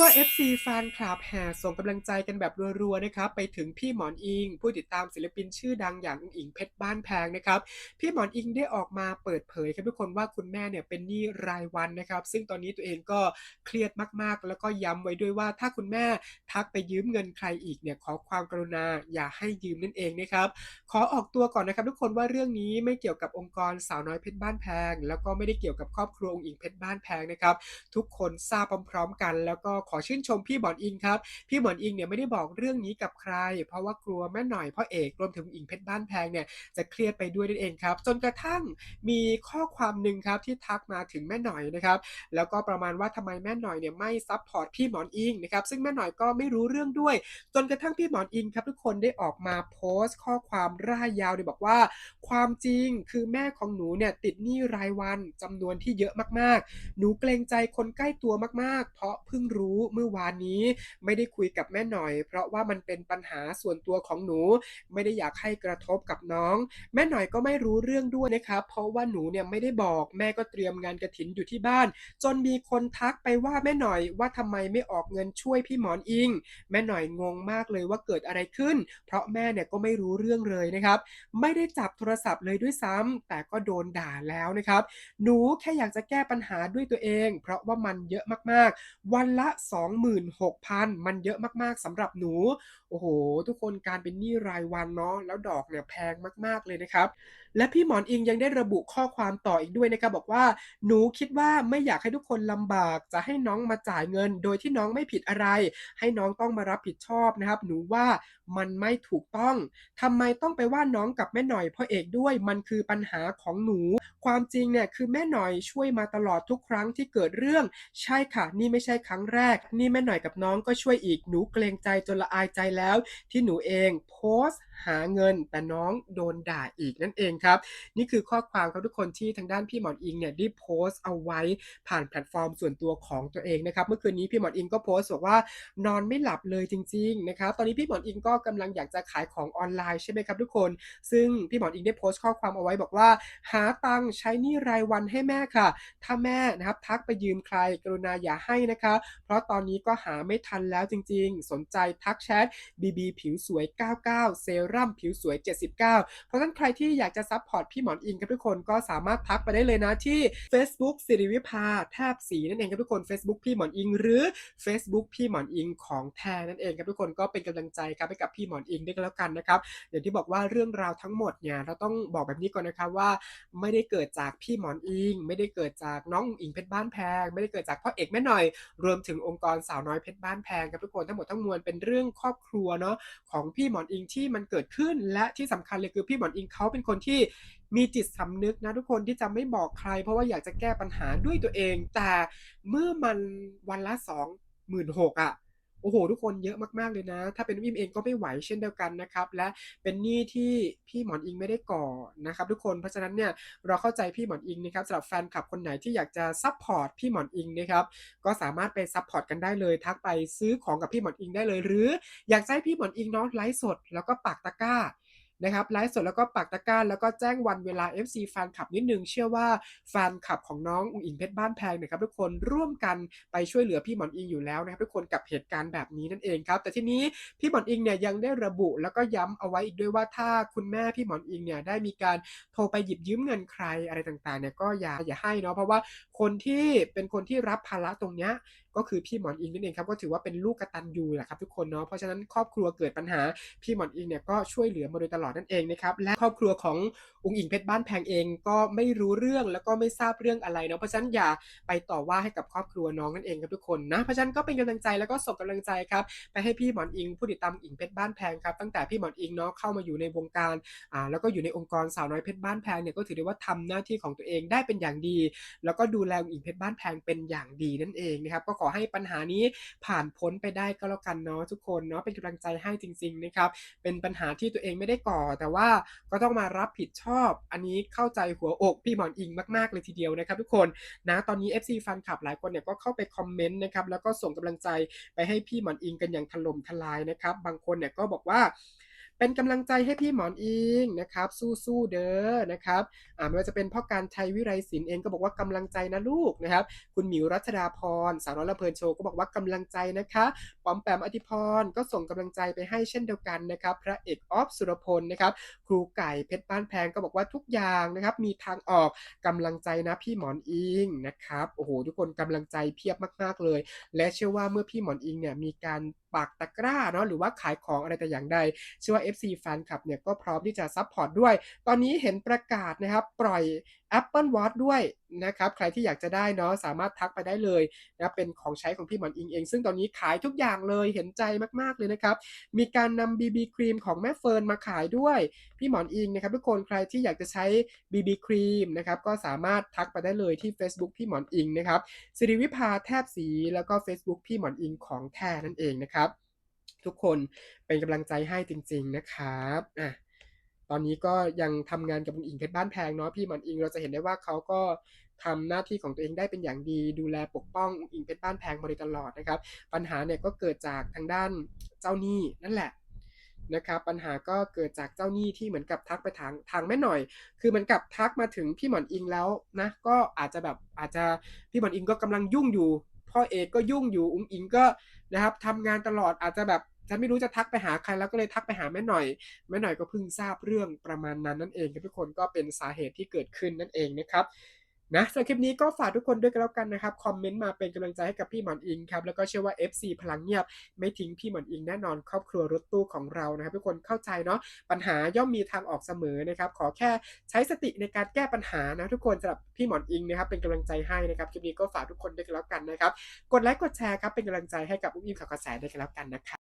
ว่า FC แฟนคลับแห่ส่งกำลังใจกันแบบรัวๆนะครับไปถึงพี่หมอนอิง ผู้ติดตามศิลปินชื่อดังอย่างอิงเพชรบ้านแพงนะครับพี่หมอนอิงได้ออกมาเปิดเผยครับทุกคนว่าคุณแม่เนี่ยเป็นหนี้รายวันนะครับซึ่งตอนนี้ตัวเองก็เครียดมากๆ แล้วก็ย้ำไว้ด้วยว่าถ้าคุณแม่ทักไปยืมเงินใครอีกเนี่ยขอความกรุณาอย่าให้ยืมนั่นเองนะครับขอออกตัวก่อนนะครับทุกคนว่าเรื่องนี้ไม่เกี่ยวกับองค์กรสาวน้อยเพชรบ้านแพง แล้วก็ไม่ได้เกี่ยวกับครอบครัวอิงเพชรบ้านแพงนะครับทุกคนทราบพร้อมๆกัน แล้วก็ขอชื่นชมพี่หมอนอิงครับ พี่หมอนอิงเนี่ยไม่ได้บอกเรื่องนี้กับใคร เพราะว่ากลัวแม่หน่อยพ่อเอกรวมถึงอิงเพชรบ้านแพงเนี่ยจะเครียดไปด้วยนั่นเองครับ จนกระทั่งมีข้อความหนึ่งครับที่ทักมาถึงแม่หน่อยนะครับ แล้วก็ประมาณว่าทำไมแม่หน่อยเนี่ยไม่ซับพอร์ตพี่หมอนอิงนะครับ ซึ่งแม่หน่อยก็ไม่รู้เรื่องด้วย จนกระทั่งพี่หมอนอิงครับทุกคนได้ออกมาโพสต์ ข้อความร่ายยาวโดยบอกว่า ความจริงคือแม่ของหนูเนี่ยติดหนี้รายวันจำนวนที่เยอะมากๆ หนูเกรงใจคนใกล้ตัวมากๆ เพราะเพิ่งรู้เมื่อวานนี้ไม่ได้คุยกับแม่หน่อย เพราะว่ามันเป็นปัญหาส่วนตัวของหนู ไม่ได้อยากให้กระทบกับน้อง แม่หน่อยก็ไม่รู้เรื่องด้วยนะครับ เพราะว่าหนูเนี่ยไม่ได้บอกแม่ก็เตรียมงานกระถินอยู่ที่บ้าน จนมีคนทักไปว่าแม่หน่อยว่าทำไมไม่ออกเงินช่วยพี่หมอนอิง แม่หน่อยงงมากเลยว่าเกิดอะไรขึ้น เพราะแม่เนี่ยก็ไม่รู้เรื่องเลยนะครับ ไม่ได้จับโทรศัพท์เลยด้วยซ้ำแต่ก็โดนด่าแล้วนะครับ หนูแค่อยากจะแก้ปัญหาด้วยตัวเอง เพราะว่ามันเยอะมากๆ วันละ26,000 มันเยอะมากๆสำหรับหนู โอ้โห ทุกคนการเป็นหนี้รายวันเนาะแล้วดอกเนี่ยแพงมากๆเลยนะครับ และพี่หมอนอิงยังได้ระบุข้อความต่ออีกด้วยนะครับบอกว่าหนูคิดว่าไม่อยากให้ทุกคนลำบาก จะให้น้องมาจ่ายเงิน โดยที่น้องไม่ผิดอะไร ให้น้องต้องมารับผิดชอบนะครับ หนูว่ามันไม่ถูกต้องทำไมต้องไปว่าน้องกับแม่หน่อยพ่อเอกด้วยมันคือปัญหาของหนู ความจริงเนี่ยคือแม่หน่อยช่วยมาตลอดทุกครั้งที่เกิดเรื่อง ใช่ค่ะ นี่ไม่ใช่ครั้งแรกนี่แม่หน่อยกับน้องก็ช่วยอีกหนูเกรงใจจนละอายใจแล้ว ที่หนูเองโพสต์หาเงิน แต่น้องโดนด่าอีกนั่นเองครับ นี่คือข้อความครับทุกคนที่ทางด้านพี่หมอนอิงเนี่ยได้โพสต์เอาไว้ผ่านแพลตฟอร์มส่วนตัวของตัวเองนะครับเมื่อคืนนี้พี่หมอนอิงก็โพสต์บอกว่านอนไม่หลับเลยจริงๆนะครับตอนนี้พี่หมอนอิงก็กำลังอยากจะขายของออนไลน์ใช่ไหมครับทุกคน ซึ่งพี่หมอนอิงได้โพสต์ข้อความเอาไว้บอกว่า หาตังค์ใช้นี้รายวันให้แม่ค่ะ ถ้าแม่นะครับทักไปยืมใครกรุณาอย่าให้นะคะ เพราะตอนนี้ก็หาไม่ทันแล้วจริง ๆ สนใจทักแชท BB ผิวสวย 99 เซรั่มผิวสวย 79 เพราะฉะนั้นใครที่อยากจะซัพพอร์ตพี่หมอนอิงครับทุกคนก็สามารถทักไปได้เลยนะที่ Facebook สิริวิภาแทบสีนั่นเองครับทุกคน Facebook พี่หมอนอิง หรือ Facebook พี่หมอนอิงของแท้นั่นเองครับทุกคนก็เป็นกำลังใจครับให้กับพี่หมอนอิงด้วยกันแล้วกันนะครับอย่างที่บอกว่าเรื่องราวทั้งหมดเนี่ยเราต้องบอกแบบนี้ก่อนนะครับว่า ไม่ได้เกิดจากพี่หมอนอิง ไม่ได้เกิดจากน้องอิงเพชรบ้านแพง ไม่ได้เกิดจากพ่อเอกแม่หน่อย รวมถึงอองค์กรสาวน้อยเพชรบ้านแพงครับทุกคนทั้งหมดทั้งมวลเป็นเรื่องครอบครัวเนาะของพี่หมอนอิงที่มันเกิดขึ้น และที่สำคัญเลยคือพี่หมอนอิงเขาเป็นคนที่มีจิตสำนึกนะทุกคนที่จะไม่บอกใคร เพราะว่าอยากจะแก้ปัญหาด้วยตัวเอง แต่เมื่อมันวันละสองหมื่นหกอะ โอ้โห ทุกคนเยอะมากๆเลยนะ ถ้าเป็นวิมเองก็ไม่ไหวเช่นเดียวกันนะครับ และเป็นหนี้ที่พี่หมอนอิงไม่ได้ก่อนะครับ ทุกคนเพราะฉะนั้นเนี่ยเราเข้าใจพี่หมอนอิงนะครับสำหรับแฟนคลับคนไหนที่อยากจะซัพพอร์ตพี่หมอนอิงนะครับก็สามารถไปซัพพอร์ตกันได้เลยทักไปซื้อของกับพี่หมอนอิงได้เลย หรืออยากให้พี่หมอนอิงน้องไลฟ์สด แล้วก็ปากตะกร้า นะครับไลฟ์สดแล้วก็ปักตะกร้าแล้วก็แจ้งวันเวลา FC แฟนคลับนิดนึง เชื่อว่าแฟนคลับของน้องอุ๋งอิงเพชรบ้านแพงเนี่ยครับทุกคนร่วมกันไปช่วยเหลือพี่หมอนอิงอยู่แล้วนะครับทุกคนกับเหตุการณ์แบบนี้นั่นเองครับ แต่ทีนี้พี่หมอนอิงเนี่ยยังได้ระบุแล้วก็ย้ำเอาไว้อีกด้วยว่าถ้าคุณแม่พี่หมอนอิงเนี่ยได้มีการโทรไปหยิบยืมเงินใครอะไรต่างๆเนี่ยก็อย่าอย่าให้เนาะเพราะว่าคนที่เป็นคนที่รับภาระตรงเนี้ยก็คือพี่หมอนอิงนั่นเองครับก็ถือว่าเป็นลูกกตัญญูแหละครับทุกคนเนาะเพราะฉะนั้นครอบครัวเกิดปัญหาพี่หมอนอิงเนี่ยก็ช่วยเหลือมาโดยตลอดนั่นเองนะครับและครอบครัวของอุงอิงเพชรบ้านแพงเองก็ไม่รู้เรื่องแล้วก็ไม่ทราบเรื่องอะไรเนาะเพราะฉะนั้นอย่าไปต่อว่าให้กับครอบครัวน้องนั่นเองครับทุกคนนะเพราะฉะนั้นก็เป็นกำลังใจแล้วก็ส่งกำลังใจครับไปให้พี่หมอนอิงผู้ติดตามอิงเพชรบ้านแพงครับตั้งแต่พี่หมอนอิงเนาะเข้ามาอยู่ในวงการอ่าแล้วก็อยู่ในองค์กรสาวน้อยเพชรบ้านแพงเนี่ยก็ถือได้ว่าทำหน้าที่ของตัวเองได้เป็นอย่างดี แล้วก็ดูแลอุงอิงเพชรบ้านแพงเป็นอย่างดีนั่นเองนะครับก็ขอให้ปัญหานี้ผ่านพ้นไปได้ก็แล้วกันเนาะทุกคนเนาะเป็นกำลังใจให้จริง ๆนะครับ เป็นปัญหาที่ตัวเองไม่ได้ก่อ แต่ว่าก็ต้องมารับผิดชอบ อันนี้เข้าใจหัวอกพี่หมอนอิงมากๆเลยทีเดียวนะครับ ทุกคนนะตอนนี้ FC แฟนคลับหลายคนเนี่ยก็เข้าไปคอมเมนต์นะครับแล้วก็ส่งกำลังใจไปให้พี่หมอนอิงกันอย่างถล่มทลายนะครับ บางคนเนี่ยก็บอกว่า เป็นกำลังใจให้พี่หมอนอิงนะครับ สู้ๆเด้อนะครับอ่าไม่ว่าจะเป็นพ่อการชัยวิไรศิลป์เองก็บอกว่ากำลังใจนะลูกนะครับ คุณหมิวรัชดาพรสาวน้อยลำเพลินโชว์ก็บอกว่ากำลังใจนะคะปอมแปมอธิพรก็ส่งกำลังใจไปให้เช่นเดียวกันนะครับ พระเอกออฟสุรพลนะครับ ครูไก่เพชรบ้านแพงก็บอกว่าทุกอย่างนะครับ มีทางออกกำลังใจนะพี่หมอนอิงนะครับโอ้โหทุกคนกำลังใจเพียบมาก ๆเลย และเชื่อว่าเมื่อพี่หมอนอิงเนี่ยมีการปักตะกร้าเนาะหรือว่าขายของอะไรแต่อย่างใดเชื่อว่า FC แฟนคลับเนี่ยก็พร้อมที่จะซัพพอร์ตด้วย ตอนนี้เห็นประกาศนะครับปล่อย Apple Watch ด้วยนะครับใครที่อยากจะได้เนาะสามารถทักไปได้เลยนะเป็นของใช้ของพี่หมอนอิงเอง ซึ่งตอนนี้ขายทุกอย่างเลยเห็นใจมากๆเลยนะครับ มีการนำ BB ครีมของแม่เฟิร์นมาขายด้วย พี่หมอนอิงนะครับทุกคนใครที่อยากจะใช้ BB ครีมนะครับก็สามารถทักไปได้เลยที่ Facebook พี่หมอนอิงนะครับสิริวิภาแทบสีแล้วก็ Facebook พี่หมอนอิงของแท้นั่นเองนะครับ ทุกคนเป็นกำลังใจให้จริง ๆนะครับอะ ตอนนี้ก็ยังทำงานกับคุณอิงเพชรบ้านแพงเนาะพี่หมอนอิงเราจะเห็นได้ว่าเขาก็ทำหน้าที่ของตัวเองได้เป็นอย่างดี ดูแลปกป้องอิงเพชรบ้านแพงมาโดยตลอดนะครับ ปัญหาเนี่ยก็เกิดจากทางด้านเจ้าหนี้นั่นแหละนะครับปัญหาก็เกิดจากเจ้าหนี้ที่เหมือนกับทักไปทางทางแม่หน่อย คือเหมือนกับทักมาถึงพี่หมอนอิงแล้วนะก็อาจจะแบบอาจจะพี่หมอนอิงก็กำลังยุ่งอยู่พ่อเอกก็ยุ่งอยู่อุ้งอิงก็นะครับทำงานตลอดอาจจะแบบ ฉันไม่รู้จะทักไปหาใครแล้วก็เลยทักไปหาแม่หน่อย แม่หน่อยก็เพิ่งทราบเรื่องประมาณนั้นนั่นเองทุกคนก็เป็นสาเหตุที่เกิดขึ้นนั่นเองนะครับนะสำหรับคลิปนี้ก็ฝากทุกคนด้วยกันแล้วกันนะครับ คอมเมนต์มาเป็นกำลังใจให้กับพี่หมอนอิงครับ แล้วก็เชื่อว่า FC พลังเงียบ ไม่ทิ้งพี่หมอนอิงแน่นอนครอบครัวรถตู้ของเรานะครับ ทุกคนเข้าใจเนาะปัญหาย่อมมีทางออกเสมอนะครับ ขอแค่ใช้สติในการแก้ปัญหานะทุกคนสำหรับพี่หมอนอิงนะครับเป็นกำลังใจให้นะครับคลิปนี้ก็ฝากทุกคนด้วยกันแล้วกันนะครับกดไลค์กดแชร์ครับเป็นกำลังใจให้กับอุ้มอิงข่าวกระแสด้วยกันแล้วกันนะครับ